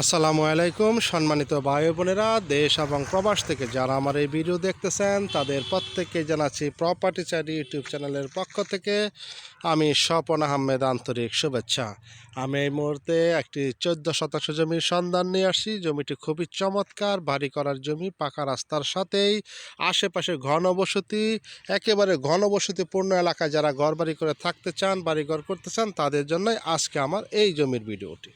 আসসালামু আলাইকুম, সম্মানিত ভাই বোনেরা, দেশ এবং প্রবাস থেকে যারা আমার এই ভিডিও দেখতেছেন, তাদের প্রত্যেককে জানাচ্ছি প্রপার্টি চারি ইউটিউব চ্যানেলের পক্ষ থেকে আমি স্বপন আহমেদ আন্তরিক শুভেচ্ছা। আমি এই মুহূর্তে একটি চোদ্দ শতাংশ জমির সন্ধান নিয়ে আসি জমিটি খুবই চমৎকার বাড়ি করার জমি, পাকা রাস্তার সাথেই আশেপাশে ঘনবসতি, একেবারে ঘনবসতিপূর্ণ এলাকায় যারা ঘরবাড়ি করে থাকতে চান, বাড়িঘর করতে চান, তাদের জন্যই আজকে আমার এই জমির ভিডিওটি।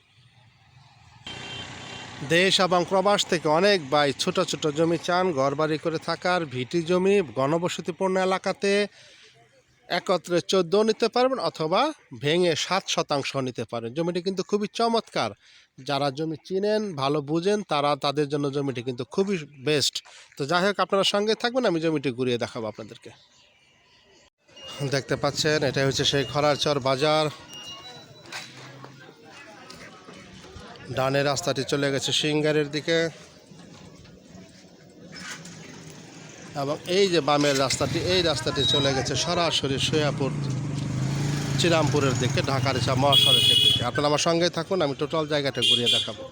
দেশ এবং প্রবাস থেকে অনেক ভাই ছোট ছোট জমি চান, ঘরবাড়ি করে থাকার ভিটি জমি ঘনবসতিপূর্ণ এলাকাতে একত্রে চোদ্দ নিতে পারবেন অথবা ভেঙে সাত শতাংশ নিতে পারেন। জমিটি কিন্তু খুবই চমৎকার। যারা জমি চিনেন, ভালো বুঝেন, তারা তাদের জন্য জমিটি কিন্তু খুবই বেস্ট তো যাই হোক, আপনারা সঙ্গে থাকবেন, আমি জমিটি ঘুরিয়ে দেখাবো আপনাদেরকে। দেখতে পাচ্ছেন এটা হচ্ছে সেই খরারচর বাজার। ডানে রাস্তাটি চলে গেছে সিঙ্গারের দিকে। এবং এই যে বামের রাস্তাটি, এই রাস্তাটি চলে গেছে সরাসরি সৈয়াপুর চিরামপুরের দিকে, ঢাকার ইচ্ছা মহাসড়কের দিকে। আপনারা আমার সঙ্গে থাকুন, আমি টোটাল জায়গাটা ঘুরিয়ে দেখাবো।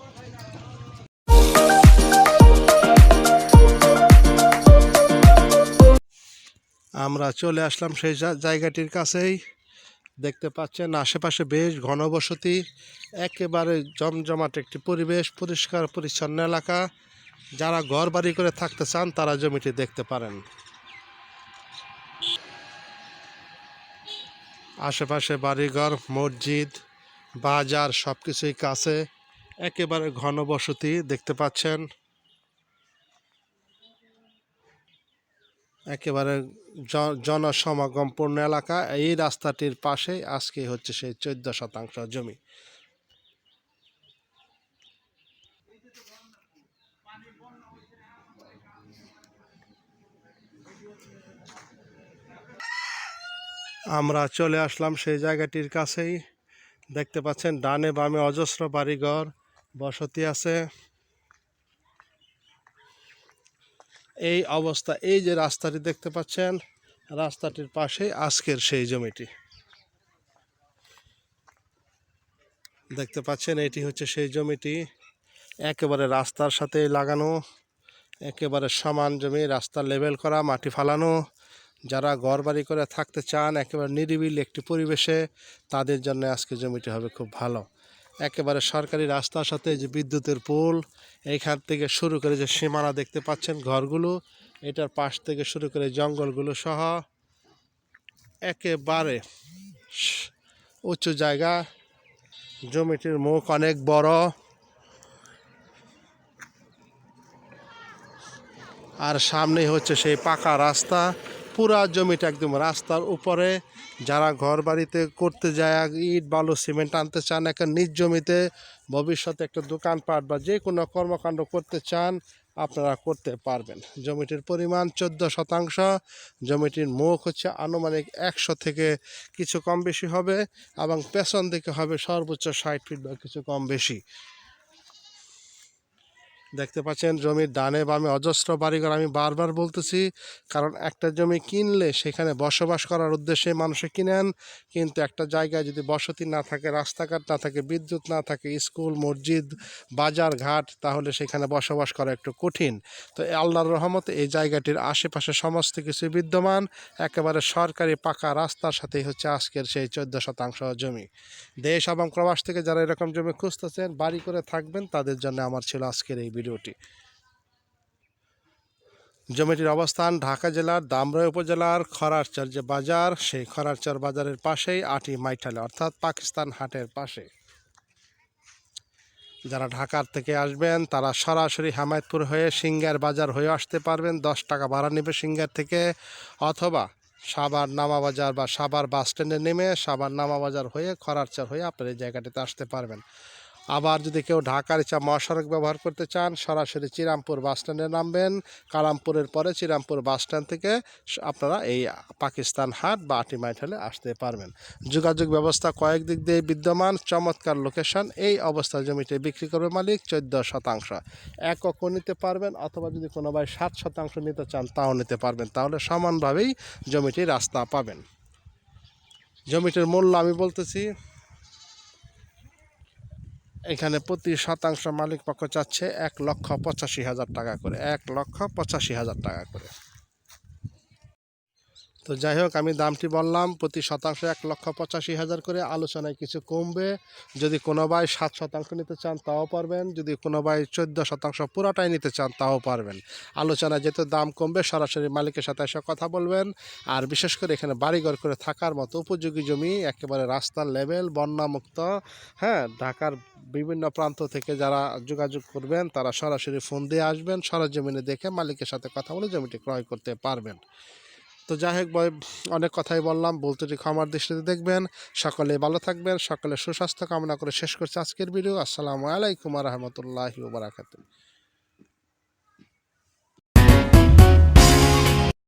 আমরা চলে আসলাম সেই জায়গাটির কাছেই। দেখতে পাচ্ছেন, আশেপাশে বেশ ঘনবসতি, একেবারে জমজমাট একটি পরিবেশ, পরিষ্কার, পরিচ্ছন্ন এলাকা। যারা ঘর বাড়ি করে থাকতে চান, তারা জমিটি দেখতে পারেন। আশেপাশে বাড়িঘর, মসজিদ, বাজার সব কিছুই কাছে। একেবারে ঘনবসতি, দেখতে পাচ্ছেন। একেবারে জনসমাগমপূর্ণ এলাকা। এই রাস্তাটির পাশেই আজকে হচ্ছে সেই চোদ্দ শতাংশ জমি। আমরা চলে আসলাম সেই জায়গাটির কাছেই। দেখতে পাচ্ছেন, ডানে বামে অজস্র বাড়িঘর, বসতি আছে। এই অবস্থা, এই যে রাস্তাটি দেখতে পাচ্ছেন, রাস্তাটির পাশেই আজকের সেই জমিটি। দেখতে পাচ্ছেন, এটি হচ্ছে সেই জমিটি। একেবারে রাস্তার সাথে লাগানো, একেবারে সমান জমি, রাস্তা লেভেল করা, মাটি ফালানো। যারা ঘর বাড়ি করে থাকতে চান, একেবারে নিরিবিলি একটি পরিবেশে, তাদের জন্য আজকে জমিটি হবে খুব ভালো। একেবারে সরকারি রাস্তার সাথে যে বিদ্যুতের পোল, এইখান থেকে শুরু করে যে সীমানা দেখতে পাচ্ছেন ঘরগুলো, এটার পাশ থেকে শুরু করে জঙ্গলগুলো সহ একেবারে উঁচু জায়গা। জমিটির মুখ অনেক বড়। আর সামনেই হচ্ছে সেই পাকা রাস্তা। পুরা জমিটা একদম রাস্তার উপরে। যারা ঘর বাড়িতে করতে যায়, ইট, বালু, সিমেন্ট আনতে চান, একটা নিজ জমিতে ভবিষ্যতে একটা দোকানপাট বা যে কোনো কর্মকাণ্ড করতে চান, আপনারা করতে পারবেন। জমিটির পরিমাণ চোদ্দ শতাংশ। জমিটির মুখ হচ্ছে আনুমানিক একশো থেকে কিছু কম বেশি হবে এবং পেছন দিকে হবে সর্বোচ্চ ষাট ফিট বা কিছু কম বেশি। দেখতে পাচ্ছেন জমির ডানে বামে অজস্র বাড়িঘর। আমি বারবার বলতেছি, কারণ একটা জমি কিনলে সেখানে বসবাস করার উদ্দেশ্যে মানুষে কিনেন, কিন্তু একটা জায়গায় যদি বসতি না থাকে, রাস্তাঘাট না থাকে, বিদ্যুৎ না থাকে, স্কুল, মসজিদ, বাজার, ঘাট, তাহলে সেখানে বসবাস করা একটু কঠিন। তো আল্লাহর রহমতে, এই জায়গাটির আশেপাশে সমস্ত কিছু বিদ্যমান, একেবারে সরকারি পাকা রাস্তার সাথেই হচ্ছে আজকের সেই চোদ্দ শতাংশ জমি। দেশ এবং প্রবাস থেকে যারা এরকম জমি খুঁজতেছেন, বাড়ি করে থাকবেন, তাদের জন্য আমার ছিল আজকের এই ভিডিওটি। জমিটির অবস্থান ঢাকা জেলার দামরাই উপজেলার খরারচর যে বাজার, সেই খরারচর বাজারের পাশেই আটি মাইঠালে, অর্থাৎ পাকিস্তান হাটের পাশে। যারা ঢাকার থেকে আসবেন, তারা সরাসরি হামায়তপুর হয়ে সিঙ্গার বাজার হয়ে আসতে পারবেন। দশ টাকা ভাড়া নেবে সিঙ্গার থেকে, অথবা সাবার নামা বাজার বা সাবার বাস স্ট্যান্ডে নেমে সাবার নামা বাজার হয়ে খরারচর হয়ে আপনার এই জায়গাটিতে আসতে পারবেন। আবার যদি কেউ ঢাকার ইচ্ছা মহাসড়ক ব্যবহার করতে চান, সরাসরি চিরামপুর বাস স্ট্যান্ডে নামবেন। কালামপুরের পরে চিরামপুর বাস স্ট্যান্ড থেকে আপনারা এই পাকিস্তান হাট বা আটিমাইঠালে আসতে পারবেন। যোগাযোগ ব্যবস্থা কয়েক দিক দিয়ে বিদ্যমান, চমৎকার লোকেশন এই অবস্থায় জমিটি বিক্রি করবে মালিক চোদ্দ শতাংশ। এককও নিতে পারবেন অথবা যদি কোনো ভাই সাত শতাংশ নিতে চান, তাও নিতে পারবেন। তাহলে সমানভাবেই জমিটি রাস্তা পাবেন। জমিটির মূল্য আমি বলতেছি এখানে প্রতি শতাংশ মালিক পক্ষ চাচ্ছে এক লক্ষ পঁচাশি হাজার টাকা করে, এক লক্ষ পঁচাশি হাজার টাকা করে। তো যাই হোক, আমি দামটি বললাম, প্রতি শতাংশ এক লক্ষ পঁচাশি হাজার করে। আলোচনায় কিছু কমবে। যদি কোনো ভাই সাত শতাংশ নিতে চান, তাও পারবেন। যদি কোনো ভাই চোদ্দ শতাংশ পুরোটাই নিতে চান, তাও পারবেন। আলোচনায় যেহেতু দাম কমবে, সরাসরি মালিকের সাথে এসে কথা বলবেন। আর বিশেষ করে এখানে বাড়িঘর করে থাকার মতো উপযোগী জমি, একেবারে রাস্তার লেভেল, বন্যামুক্ত। হ্যাঁ ঢাকার বিভিন্ন প্রান্ত থেকে যারা যোগাযোগ করবেন, তারা সরাসরি ফোন দিয়ে আসবেন। সরজমিনে দেখে মালিকের সাথে কথা বলে জমিটি ক্রয় করতে পারবেন। তো যাই হোক অনেক কথাই বললাম। বলতে ক্ষমার দৃষ্টিতে দেখবেন। সকলে ভালো থাকবেন, সকলে সুস্বাস্থ্য কামনা করে শেষ করছি আজকের ভিডিও। আসসালামু আলাইকুম রহমতুল্লাহ বারাকাতুহ।